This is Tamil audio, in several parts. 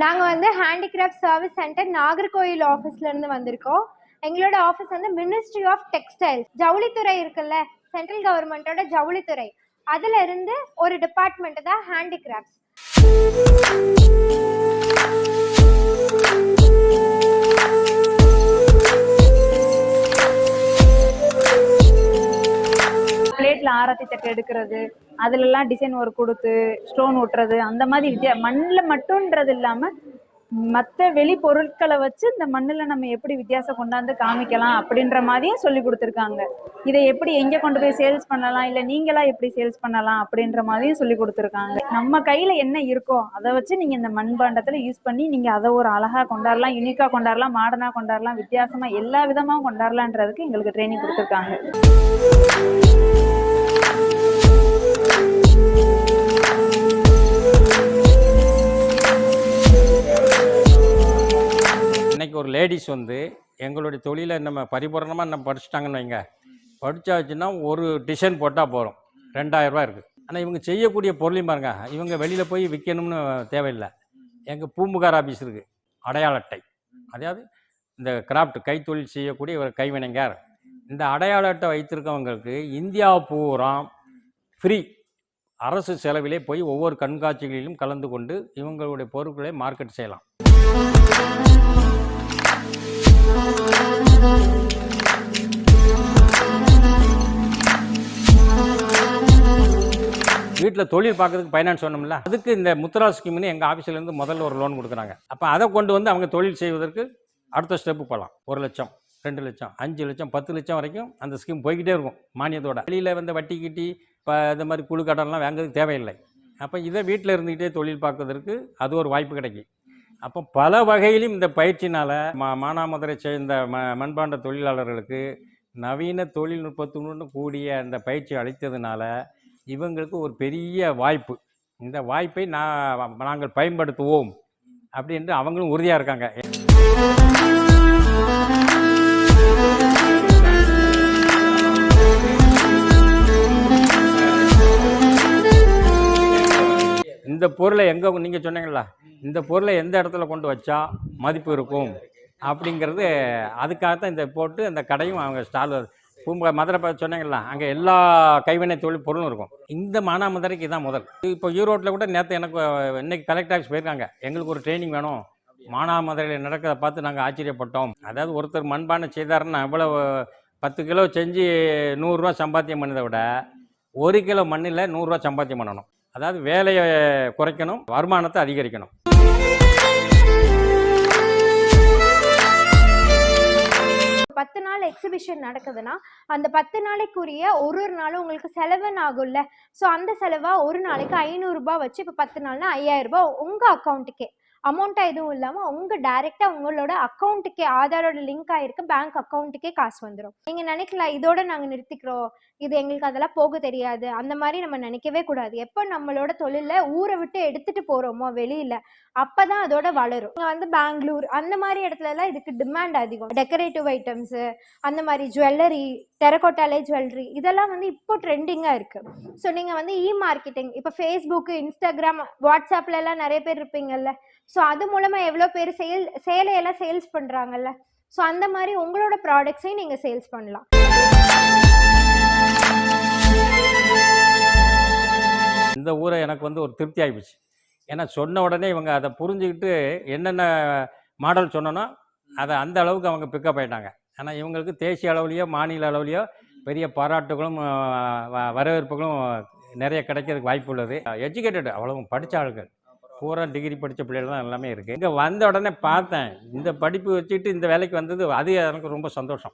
நாங்கள் வந்து ஹேண்டிகிராஃப்ட் சர்வீஸ் சென்டர் நாகர்கோயில் ஆஃபீஸ்லேருந்து வந்திருக்கோம். எங்களோட ஆஃபீஸ் வந்து மினிஸ்ட்ரி ஆஃப் டெக்ஸ்டைல்ஸ் ஜவுளித்துறை இருக்குல்ல சென்ட்ரல் கவர்மெண்ட்டோட ஜவுளித்துறை. அதுல இருந்து ஒரு டிபார்ட்மெண்ட் தான் ஹேண்டிகிராஃப்ட்ஸ் ஆரத்தி தட்டு எடுக்கிறது அதுல எல்லாம் டிசைன் ஒர்க் கொடுத்து ஸ்டோன் ஒட்டுறது அந்த மாதிரி வித்தியா மண்ணில் மட்டும்ன்றது இல்லாம மற்ற வெளி பொருட்களை வச்சு இந்த மண்ணில் நம்ம எப்படி வித்தியாசம் கொண்டாந்து காமிக்கலாம் அப்படின்ற மாதிரியும் சொல்லி கொடுத்துருக்காங்க. இதை எப்படி எங்கே கொண்டு போய் சேல்ஸ் பண்ணலாம் இல்லை நீங்களா எப்படி சேல்ஸ் பண்ணலாம் அப்படின்ற மாதிரியும் சொல்லி கொடுத்துருக்காங்க. நம்ம கையில் என்ன இருக்கோ அதை வச்சு நீங்கள் இந்த மண்பாண்டத்தில் யூஸ் பண்ணி நீங்கள் அதை ஒரு அழகாக கொண்டாடலாம் யூனிக்காக கொண்டாடலாம் மாடர்னாக கொண்டாடலாம் வித்தியாசமாக எல்லா விதமாகவும் கொண்டாடலான்றதுக்கு எங்களுக்கு ட்ரைனிங் கொடுத்துருக்காங்க. லேடிஸ் வந்து எங்களுடைய தொழிலை நம்ம பரிபூரணமாக நம்ம படிச்சுட்டாங்கன்னு வைங்க. படித்தாச்சுன்னா ஒரு டிசைன் போட்டால் போதும். ரெண்டாயிரரூபா இருக்குது ஆனால் இவங்க செய்யக்கூடிய பொருளையும் பாருங்க. இவங்க வெளியில் போய் விற்கணும்னு தேவையில்லை. எங்கள் பூம்புகார் ஆஃபீஸ் இருக்குது அடையாள அட்டை. அதாவது இந்த கிராஃப்ட் கைத்தொழில் செய்யக்கூடிய ஒரு கைவினைஞர். இந்த அடையாள அட்டை வைத்திருக்கவங்களுக்கு இந்தியா பூரா ஃப்ரீ அரசு செலவிலே போய் ஒவ்வொரு கண்காட்சிகளிலும் கலந்து கொண்டு இவங்களுடைய பொருட்களை மார்க்கெட் செய்யலாம். வீட்டில் தொழில் பார்க்கறதுக்கு ஃபைனான்ஸ் வேணும்ல? அதுக்கு இந்த முத்ரா ஸ்கீம்னு எங்கள் ஆஃபீஸ்லேருந்து முதல்ல ஒரு லோன் கொடுக்குறாங்க. அப்போ அதை கொண்டு வந்து அவங்க தொழில் செய்வதற்கு அடுத்த ஸ்டெப்பு போகலாம் ஒரு லட்சம் ரெண்டு லட்சம் அஞ்சு லட்சம் பத்து லட்சம் வரைக்கும் அந்த ஸ்கீம் போய்கிட்டே இருக்கும் மானியத்தோட. வெளியில் வந்து வட்டி கிட்டி இப்போ இந்த மாதிரி குழு கடன்லாம் வாங்குறதுக்கு தேவையில்லை. அப்போ இதை வீட்டில் இருந்துக்கிட்டே தொழில் பார்க்கறதுக்கு அது ஒரு வாய்ப்பு கிடைக்கும். அப்போ பல வகையிலும் இந்த பயிற்சினால் மா மானாமதுரை சேர்ந்த ம மண்பாண்ட தொழிலாளர்களுக்கு நவீன தொழில்நுட்பத்துடன் கூடிய அந்த பயிற்சி அளித்ததுனால இவங்களுக்கு ஒரு பெரிய வாய்ப்பு. இந்த வாய்ப்பை நான் நாங்கள் பயன்படுத்துவோம் அப்படின்ட்டு அவங்களும் உறுதியாக இருக்காங்க. இந்த பொருளை எங்கே நீங்கள் சொன்னீங்களா இந்த பொருளை எந்த இடத்துல கொண்டு வச்சா மதிப்பு இருக்கும் அப்படிங்கிறது அதுக்காகத்தான் இந்த போட்டு அந்த கடையும் அவங்க ஸ்டால் பூம்பா மதுரை பார்த்து சொன்னீங்களா அங்கே எல்லா கைவினை தொழில் பொருளும் இருக்கும். இந்த மானாமதுரைக்கு இதான் முதல். இப்போ ஈரோட்டில் கூட நேற்று எனக்கு இன்னைக்கு கலெக்டர் ஆஃபீஸ் போயிருக்காங்க. எங்களுக்கு ஒரு ட்ரைனிங் வேணும். மானாமதுரையில் நடக்கிறத பார்த்து நாங்கள் ஆச்சரியப்பட்டோம். அதாவது ஒருத்தர் மண்பானை செய்தாருன்னா இவ்வளோ பத்து கிலோ செஞ்சு நூறுரூவா சம்பாத்தியம் பண்ணதை விட ஒரு கிலோ மண்ணில் நூறுரூவா சம்பாத்தியம் பண்ணணும். அதாவது வேலையை குறைக்கணும் வருமானத்தை அதிகரிக்கணும். பத்து நாள் எக்ஸிபிஷன் நடக்குதுன்னா அந்த பத்து நாளைக்குரிய ஒரு ஒரு நாளும் உங்களுக்கு செலவுன்னு ஆகும்ல ஸோ அந்த செலவாக ஒரு நாளைக்கு ஐநூறுரூபா வச்சு இப்போ பத்து நாள்னா ஐயாயிரம் ரூபாய் அக்கௌண்ட்டுக்கே அமௌண்ட்டாக எதுவும் இல்லாமல் உங்க டைரெக்டா உங்களோட அக்கௌண்ட்டுக்கே ஆதாரோட லிங்க் ஆயிருக்கு பேங்க் அக்கௌண்ட்டுக்கே காசு வந்துடும் நீங்க நினைக்கலாம் இதோட நாங்க நிறுத்திக்கிறோம். இது எங்களுக்கு அதெல்லாம் போக தெரியாது. அந்த மாதிரி நம்ம நினைக்கவே கூடாது. எப்போ நம்மளோட தொழில ஊரை விட்டு எடுத்துட்டு போறோமோ வெளியில அப்பதான் அதோட வளரும். இங்க வந்து பெங்களூர் அந்த மாதிரி இடத்துல எல்லாம் இதுக்கு டிமாண்ட் அதிகம். டெக்கரேட்டிவ் ஐட்டம்ஸ் அந்த மாதிரி ஜுவல்லரி டெரகோட்டாலே ஜுவல்லரி இதெல்லாம் வந்து இப்போ ட்ரெண்டிங்காக இருக்குது ஸோ நீங்கள் வந்து இ மார்க்கெட்டிங் இப்போ ஃபேஸ்புக்கு இன்ஸ்டாகிராம் வாட்ஸ்அப்லலாம் நிறைய பேர் இருப்பீங்கல்ல. ஸோ அது மூலமாக எவ்வளோ பேர் சேல் சேலையெல்லாம் சேல்ஸ் பண்ணுறாங்கல்ல ஸோ அந்த மாதிரி உங்களோட ப்ராடக்ட்ஸையும் நீங்கள் சேல்ஸ் பண்ணலாம். இந்த ஊரை எனக்கு வந்து ஒரு திருப்தி ஆகிப்போச்சு ஏன்னா சொன்ன உடனே இவங்க அதை புரிஞ்சுக்கிட்டு என்னென்ன மாடல் சொன்னனோ அதை அந்த அளவுக்கு அவங்க பிக்கப் ஆகிட்டாங்க ஆனால் இவங்களுக்கு தேசிய அளவுலேயோ மாநில அளவுலேயோ பெரிய பாராட்டுகளும் வ- வரவேற்புகளும் நிறைய கிடைக்கிறதுக்கு வாய்ப்பு உள்ளது. எஜுகேட்டட் அவ்வளவு படித்த ஆளுகள். பூரா டிகிரி படித்த பிள்ளைகள் தான் எல்லாமே இருக்குது இங்கே வந்த உடனே பார்த்தேன். இந்த படிப்பு வச்சுக்கிட்டு இந்த வேலைக்கு வந்தது அது எனக்கு ரொம்ப சந்தோஷம்.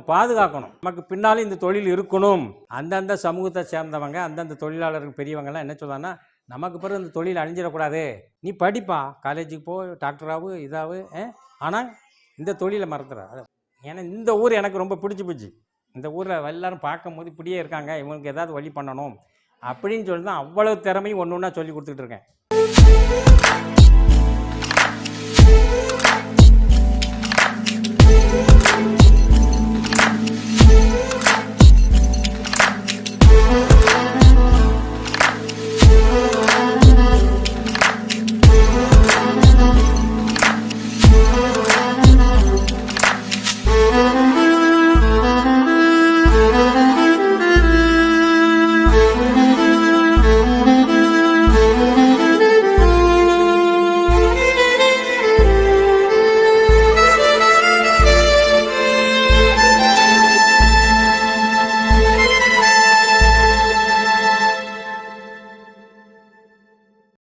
நம்ம பாதுகாக்கணும். நமக்கு பின்னாலும் இந்த தொழில் இருக்கணும். அந்தந்த சமூகத்தை சேர்ந்தவங்க அந்தந்த தொழிலாளர்கள் பெரியவங்கெல்லாம் என்ன சொல்றாங்கன்னா நமக்கு பிறகு இந்த தொழில் அழிஞ்சிடக்கூடாது. நீ படிப்பா. காலேஜுக்கு போ டாக்டராகு இதாகு ஆனால் இந்த தொழிலை மறந்துட ஏன்னா இந்த ஊர் எனக்கு ரொம்ப பிடிச்சி போச்சு. இந்த ஊரில் எல்லாரும் பார்க்கும்போது இப்படியே இருக்காங்க. இவங்களுக்கு ஏதாவது வழி பண்ணணும். அப்படின்னு சொல்லி தான் அவ்வளவு திறமையும் ஒன்று ஒன்றா சொல்லி கொடுத்துட்ருக்கேன்